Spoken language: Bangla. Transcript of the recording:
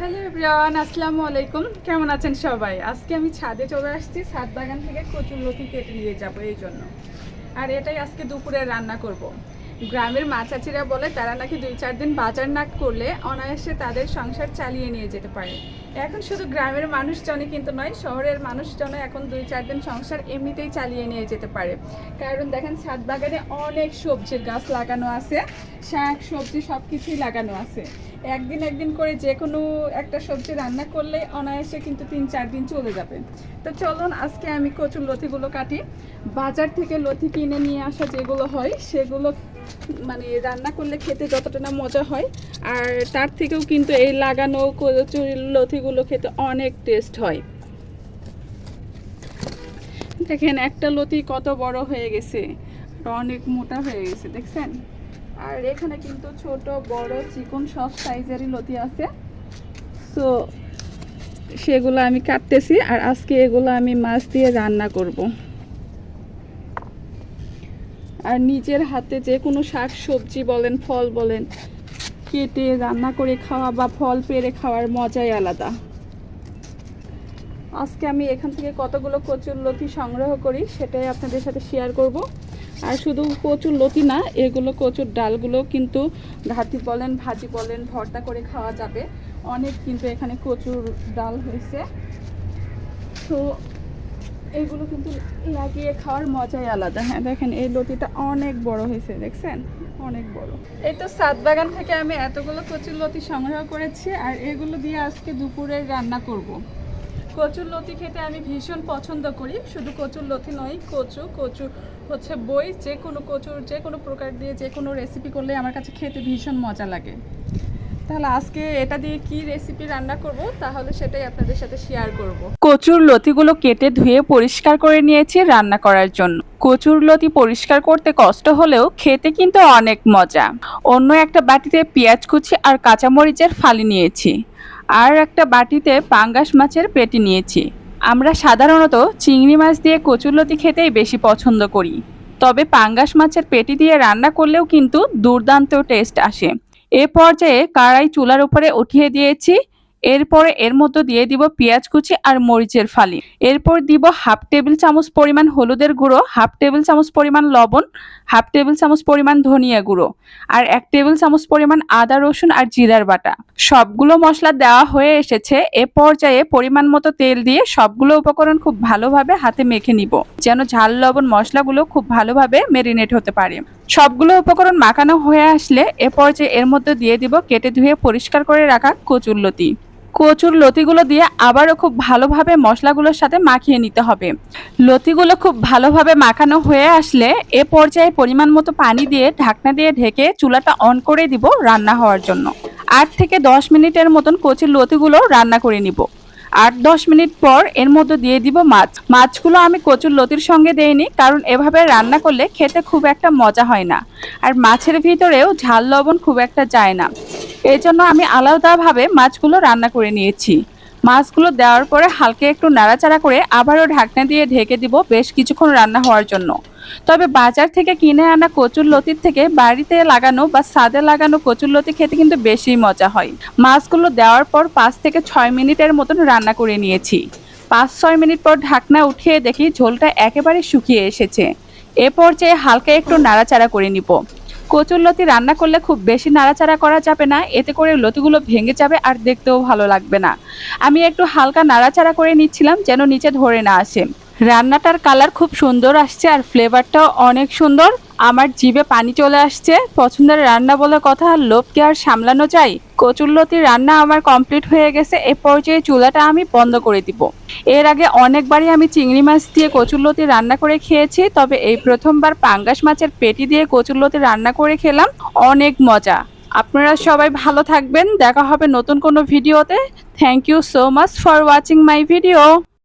হ্যালো এভরিওয়ান, আসসালামু আলাইকুম। কেমন আছেন সবাই? আজকে আমি ছাদে চলে আসছি, ছাদ বাগান থেকে কচুর লতি কেটে নিয়ে যাব এই জন্য। আর এটাই আজকে দুপুরে রান্না করব। গ্রামের মাছাচিরা বলে, তারা নাকি দুই চার দিন বাজার না করলে অনায়াসে তাদের সংসার চালিয়ে নিয়ে যেতে পারে। এখন শুধু গ্রামের মানুষজনই কিন্তু নয়, শহরের মানুষজনও এখন দুই চার দিন সংসার এমনিতেই চালিয়ে নিয়ে যেতে পারে। কারণ দেখেন, ছাদ বাগানে অনেক সবজির গাছ লাগানো আছে, শাক, সবজি সব কিছুই লাগানো আছে। একদিন একদিন করে যে কোনো একটা সবজি রান্না করলে অনায়াসে কিন্তু তিন চার দিন চলে যাবে। তো চলুন আজকে আমি কচুর লতিগুলো কাটি। বাজার থেকে লতি কিনে নিয়ে আসা যেগুলো হয়, সেগুলো মানে রান্না করলে খেতে যতটা না মজা হয়, আর তার থেকেও কিন্তু এই লাগানো কচুর লতিগুলো খেতে অনেক টেস্ট হয়। দেখেন একটা লতি কত বড় হয়ে গেছে অনেক মোটা হয়ে গেছে, দেখছেন? আর এখানে কিন্তু ছোট, বড়, চিকন সব সাইজেরই লতি আছে। সো সেগুলো আমি কাটতেছি আর আজকে এগুলো আমি মাছ দিয়ে রান্না করব। আর নিজের হাতে যে কোনো শাক সবজি বলেন, ফল বলেন, কেটে রান্না করে খাওয়া বা ফল পেরে খাওয়ার মজাই আলাদা। আজকে আমি এখান থেকে কতগুলো কচুর লতি সংগ্রহ করি সেটাই আপনাদের সাথে শেয়ার করব। আর শুধু কচুর লতি না, এগুলো কচুর ডালগুলো কিন্তু ঘাটি বলেন, ভাজি বলেন, ভর্তা করে খাওয়া যাবে। অনেক কিন্তু এখানে কচুর ডাল হয়েছে। তো এগুলো কিন্তু লাগিয়ে খাওয়ার মজাই আলাদা। হ্যাঁ দেখেন এই লতিটা অনেক বড় হয়েছে, দেখছেন? অনেক বড়। এই তো সাত বাগান থেকে আমি এতগুলো কচুর লতি সংগ্রহ করেছি, আর এগুলো দিয়ে আজকে দুপুরে রান্না করব। কচুর লতি খেতে আমি ভীষণ পছন্দ করি। শুধু কচুর লতি নয়, কচু কচু হচ্ছে বই। যে কোনো কচুর, যে কোনো প্রকার দিয়ে যে কোনো রেসিপি করলে আমার কাছে খেতে ভীষণ মজা লাগে। তাহলে আজকে এটা দিয়ে কি রেসিপি রান্না করব, তাহলে সেটাই আপনাদের সাথে শেয়ার করব। কচুর লতিগুলো কেটে ধুয়ে পরিষ্কার করে নিয়েছি রান্না করার জন্য। কচুর লতি পরিষ্কার করতে কষ্ট হলেও খেতে কিন্তু অনেক মজা। অন্য একটা বাটিতে পেঁয়াজ কুচি আর কাঁচামরিচের ফালি নিয়েছি। আর একটা বাটিতে পাঙ্গাস মাছের পেটি নিয়েছি। আমরা সাধারণত চিংড়ি মাছ দিয়ে কচুরলতি খেতেই বেশি পছন্দ করি। তবে পাঙ্গাস মাছের পেটি দিয়ে রান্না করলেও কিন্তু দুর্দান্ত টেস্ট আসে। এ পর্যায়ে কড়াই চুলার উপরে উঠিয়ে দিয়েছি এরপরে এর মধ্যে দিয়ে দিব পেঁয়াজ কুচি আর মরিচের ফালি। এরপর দিব হাফ টেবিল চামচ পরিমাণ হলুদের গুঁড়ো, হাফ টেবিল চামচ পরিমাণ লবণ, হাফ টেবিল চামচ পরিমাণ ধনিয়া গুঁড়ো আর এক টেবিল চামচ পরিমাণ আদা, রসুন আর জিরার বাটা। সবগুলো মশলা দেওয়া হয়ে এসেছে। এ পর্যায়ে পরিমাণ মতো তেল দিয়ে সবগুলো উপকরণ খুব ভালোভাবে হাতে মেখে নিব, যেন ঝাল লবণ মশলাগুলো খুব ভালোভাবে মেরিনেট হতে পারে। সবগুলো উপকরণ মাখানো হয়ে আসলে এ পর্যায়ে এর মধ্যে দিয়ে দিব কেটে ধুয়ে পরিষ্কার করে রাখা কচুর লতি। কচুর লতিগুলো দিয়ে আবারও খুব ভালোভাবে মশলাগুলোর সাথে মাখিয়ে নিতে হবে। লতিগুলো খুব ভালোভাবে মাখানো হয়ে আসলে এ পর্যায়ে পরিমাণ মতো পানি দিয়ে ঢাকনা দিয়ে ঢেকে চুলাটা অন করে দিব রান্না হওয়ার জন্য। আট থেকে দশ মিনিটের মতন কচুর লতিগুলো রান্না করে নিব। আট দশ মিনিট পর এর মধ্যে দিয়ে দিব মাছ। মাছগুলো আমি কচুর লতির সঙ্গে দেইনি, কারণ এভাবে রান্না করলে খেতে খুব একটা মজা হয় না। আর মাছের ভিতরেও ঝাল লবণ খুব একটা যায় না। এই জন্য আমি আলাদাভাবে মাছগুলো রান্না করে নিয়েছি। মাছগুলো দেওয়ার পরে হালকা একটু নাড়াচাড়া করে আবারও ঢাকনা দিয়ে ঢেকে দিব বেশ কিছুক্ষণ রান্না হওয়ার জন্য। তবে বাজার থেকে কিনে আনা কচুর লতির থেকে বাড়িতে লাগানো বা সাদে লাগানো কচুর লতি খেতে কিন্তু বেশি মজা হয়। মাছগুলো দেওয়ার পর পাঁচ থেকে ছয় মিনিটের মতন রান্না করে নিয়েছি। পাঁচ ছয় মিনিট পর ঢাকনা উঠিয়ে দেখি ঝোলটা একেবারে শুকিয়ে এসেছে। এ পর্যায়ে হালকা একটু নাড়াচাড়া করে নিব। কচুর লতি রান্না করলে খুব বেশি নাড়াচাড়া করা যাবে না। এতে করে লতিগুলো ভেঙে যাবে আর দেখতেও ভালো লাগবে না। আমি একটু হালকা নাড়াচাড়া করে নিচ্ছিলাম যেন নিচে ধরে না আসে। রান্নাটার কালার খুব সুন্দর আসছে আর ফ্লেভারটাও অনেক সুন্দর। আমার জিভে পানি চলে আসছে, পছন্দের রান্না বলে কথা লোভকে আর সামলানো যায়? কচুরলতির রান্না আমার কমপ্লিট হয়ে গেছে, এ পর্যায়ে চুলাটা আমি বন্ধ করে দিব। এর আগে অনেকবারই আমি চিংড়ি মাছ দিয়ে কচুরলতি রান্না করে খেয়েছি, তবে এই প্রথমবার পাঙ্গাস মাছের পেটি দিয়ে কচুরলতি রান্না করে খেলাম, অনেক মজা। আপনারা সবাই ভালো থাকবেন, দেখা হবে নতুন কোনো ভিডিওতে। Thank you so much for watching my video